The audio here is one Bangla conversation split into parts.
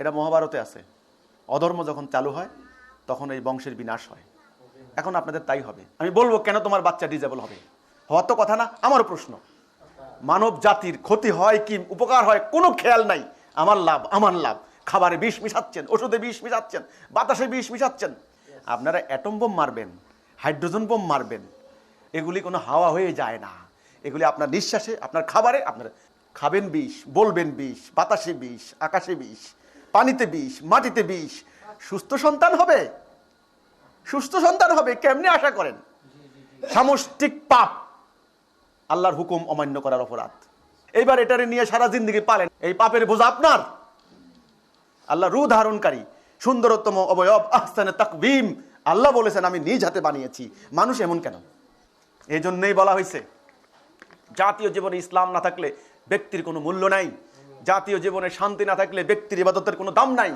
এটা মহাভারতে আছে। অধর্ম যখন চালু হয়, তখন এই বংশের বিনাশ হয়। এখন আপনাদের তাই হবে। আমি বলব, কেন তোমার বাচ্চা ডিজেবল হবে? হওয়ার তো কথা না, আমারও প্রশ্ন। মানব জাতির ক্ষতি হয় কি, উপকার হয়, কোনো খেয়াল নাই। আমার লাভ আমার লাভ। খাবারে বিষ মিশাচ্ছেন, ওষুধে বিষ মিশাচ্ছেন, বাতাসে বিষ মিশাচ্ছেন। আপনারা অ্যাটম বোম মারবেন হাইড্রোজেন বোম মারবেন। এগুলি কোনো হাওয়া হয়ে যায় না। এগুলি আপনার নিঃশ্বাসে, আপনার খাবারে, আপনার খাবেন বিষ, বলবেন বিষ, বাতাসে বিষ, আকাশে বিষ। পানিতে বিষ, মাটিতে বিষ। সুস্থ সন্তান হবে? সুস্থ সন্তান হবে, কেমনে আশা করেন? সামষ্টিক পাপ। আল্লাহর হুকুম অমান্য করার অপরাধ। এইবার এটারে নিয়ে সারা জিন্দগি পালেন। এই পাপের বোঝা আপনার? আল্লাহ রু ধারণকারী, সুন্দরতম অবয়ব, আহসানে তাকবিম। আল্লাহ বলেছেন, আমি নিজ হাতে বানিয়েছি। মানুষ এমন কেন? এই জন্যই বলা হয়েছে জাতীয় জীবনে ইসলাম না থাকলে ব্যক্তির কোনো মূল্য নাই। জাতীয় জীবনে শান্তি না থাকলে ব্যক্তির ইবাদতের কোনো দাম নাই।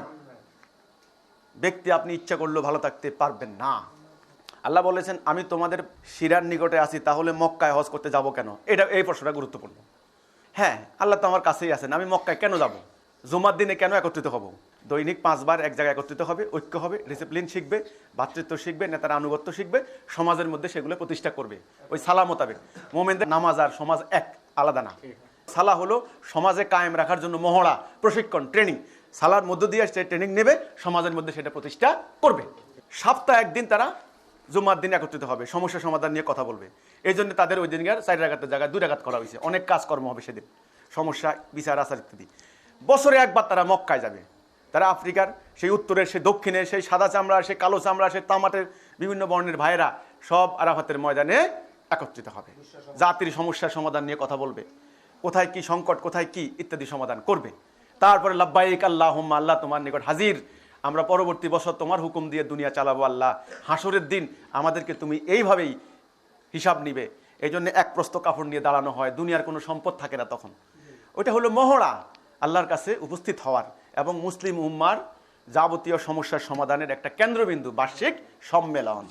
ব্যক্তি আপনি ইচ্ছা করলেও ভালো থাকতে পারবেন না। আল্লাহ বলেছেন, আমি তোমাদের শিরার নিকটে আছি, তাহলে মক্কায় হজ করতে যাব কেন? এটা, এই প্রশ্নটা গুরুত্বপূর্ণ। হ্যাঁ আল্লাহ তো আমার কাছেই আছেন, আমি মক্কায় কেন যাব? জুমার দিনে কেন একত্রিত হব? দৈনিক পাঁচবার এক জায়গায় একত্রিত হবে, ঐক্য হবে ডিসিপ্লিন শিখবে, ভাতৃত্ব শিখবে, নেতার আনুগত্য শিখবে, সমাজের মধ্যে সেগুলো প্রতিষ্ঠা করবে, ওই সালা মোতাবেক মোমেনদের নামাজ আর সমাজ এক, আলাদা না। সালা হলো সমাজে কায়েম রাখার জন্য মহড়া, প্রশিক্ষণ ট্রেনিং সালার মধ্য দিয়ে সে ট্রেনিং নেবে, সমাজের মধ্যে সেটা প্রতিষ্ঠা করবে। সপ্তাহে একদিন তারা জুমার দিন একত্রিত হবে, সমস্যা সমাধান নিয়ে কথা বলবে। এই জন্য তাদের ওই দিনকার চার রাগাতের জায়গায় দুই রাগাত করা হয়েছে। অনেক কাজকর্ম হবে সেদিন। সমস্যা, বিচার, আচার ইত্যাদি। বছরে একবার তারা মক্কায় যাবে। তারা আফ্রিকার সেই উত্তরের, সেই দক্ষিণের, সেই সাদা চামড়া সেই কালো চামড়া সেই তামাটের বিভিন্ন বর্ণের ভাইয়েরা সব আরাফাতের ময়দানে একত্রিত হবে। জাতির সমস্যার সমাধান নিয়ে কথা বলবে। কোথায় কি সংকট কোথায় কি ইত্যাদি সমাধান করবে। তারপরে লাব্বাইক আল্লাহ আল্লাহ তোমার নিকট হাজির। আমরা পরবর্তী বছর তোমার হুকুম দিয়ে দুনিয়া চালাবো আল্লাহ। হাসরের দিন আমাদেরকে তুমি এইভাবেই হিসাব নিবে। এই জন্য এক প্রস্ত কাপড় নিয়ে দাঁড়ানো হয় দুনিয়ার কোনো সম্পদ থাকে না তখন। ওইটা হলো মহড়া আল্লাহর কাছে উপস্থিত হওয়ার। এবং মুসলিম উম্মার যাবতীয় সমস্যার সমাধানের একটা কেন্দ্রবিন্দু বার্ষিক সম্মেলন।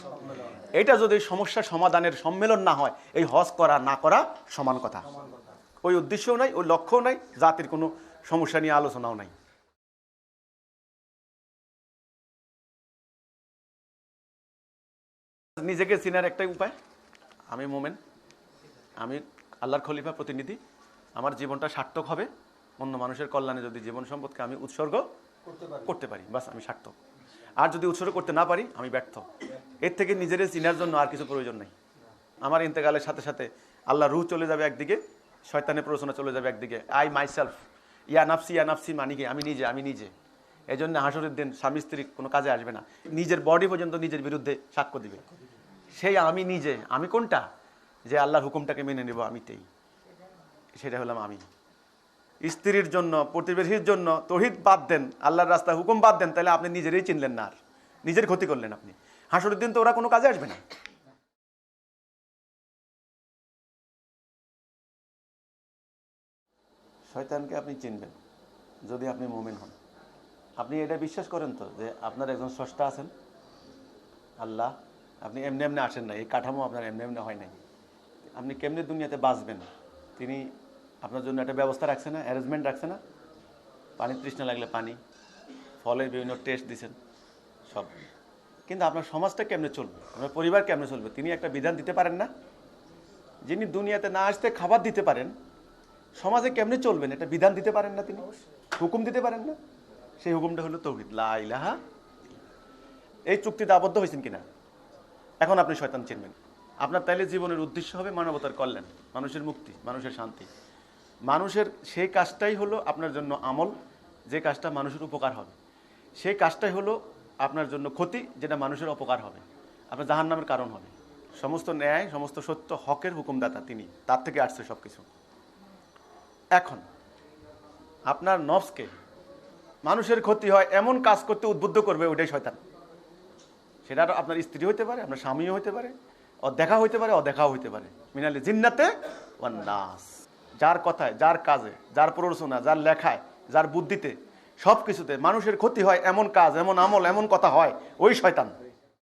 এটা যদি সমস্যার সমাধানের সম্মেলন না হয় এই হজ করা না করা সমান কথা। ওই উদ্দেশ্যও নাই ওই লক্ষ্যও নাই জাতির কোনো সমস্যা নিয়ে আলোচনাও নাই। নিজেকে চিনার একটাই উপায় আমি মোমেন আমি আল্লাহর খলিফা প্রতিনিধি। আমার জীবনটা সার্থক হবে অন্য মানুষের কল্যাণে যদি জীবন সম্পদকে আমি উৎসর্গ করতে পারি। বাস আমি সার্থক। আর যদি উৎসর্গ করতে না পারি আমি ব্যর্থ। এর থেকে নিজের চিনার জন্য আর কিছু প্রয়োজন নেই। আমার ইন্তেকালের সাথে সাথে আল্লাহ রু চলে যাবে একদিকে শয়তানের প্ররোচনা চলে যাবে একদিকে। আই মাইসেলফ ইয়া নাফসি ইয়া নাফসি মানি কি? আমি নিজে আমি নিজে। এই জন্য হাসরের দিন স্বামী স্ত্রী কোনো কাজে আসবে না। নিজের বডি পর্যন্ত নিজের বিরুদ্ধে সাক্ষ্য দিবে। সেই আমি নিজে, আমি কোনটা? যে আল্লাহর হুকুমটাকে মেনে নেব আমিতেই সেটা হলাম আমি। স্ত্রীর জন্য, প্রতিবেশীর জন্য তহিদ বাদ দেন, আল্লাহর রাস্তা হুকুম বাদ দেন, তাহলে আপনি নিজেরই চিনলেন না আর। নিজের ক্ষতি করলেন আপনি। হাসরের দিন তো ওরা কোনো কাজে আসবে না। শয়তানকে আপনি চিনবেন, যদি আপনি মোমেন হন। আপনি এটা বিশ্বাস করেন তো যে আপনার একজন স্রষ্টা আছেন? আল্লাহ, আপনি এমনি এমনি আসেন না এই কাঠামো আপনার এমনি এমনি হয় নাই। আপনি কেমনি দুনিয়াতে বাঁচবেন? তিনি আপনার জন্য একটা ব্যবস্থা রাখছে না অ্যারেঞ্জমেন্ট রাখছে না? পানি তৃষ্ণা লাগলে পানি, ফলের বিভিন্ন টেস্ট দিছেন, সব। কিন্তু আপনার সমাজটা কেমনে চলবে? আপনার পরিবার কেমনে চলবে? তিনি একটা বিধান দিতে পারেন না? যিনি দুনিয়াতে না আসতে খাবার দিতে পারেন সমাজে কেমনে চলবেন? এটা বিধান দিতে পারেন না তিনি? হুকুম দিতে পারেন না? সেই হুকুমটা হলো তৌহিদ। লা ইলাহা এই চুক্তিতে আবদ্ধ হয়েছেন কিনা? এখন আপনি শয়তান চিনবেন। আপনার তাইলে জীবনের উদ্দেশ্য হবে মানবতার কল্যাণ মানুষের মুক্তি মানুষের শান্তি। মানুষের সেই কাজটাই হলো আপনার জন্য আমল যে কাজটা মানুষের উপকার হবে। সেই কাজটাই হলো আপনার জন্য ক্ষতি যেটা মানুষের অপকার হবে। আপনার জাহান নামের কারণ হবে। সমস্ত ন্যায় সমস্ত সত্য হকের হুকুমদাতা তিনি। তার থেকে আসছে সব কিছু এখন আপনার নফসকে মানুষের ক্ষতি হয়, এমন কাজ করতে উদ্বুদ্ধ করবে ওটাই শয়তান। সেটা আপনার স্ত্রী হইতে পারে, আপনার স্বামীও হইতে পারে, অদেখা হইতে পারে, অদেখাও হইতে পারে। মিনালি জিন্নাতে নাস। যার কথায়, যার কাজে, যার প্ররোচনা যার লেখায়, যার বুদ্ধিতে সব কিছুতে মানুষের ক্ষতি হয়, এমন কাজ, এমন আমল, এমন কথা হয়, ওই শয়তান।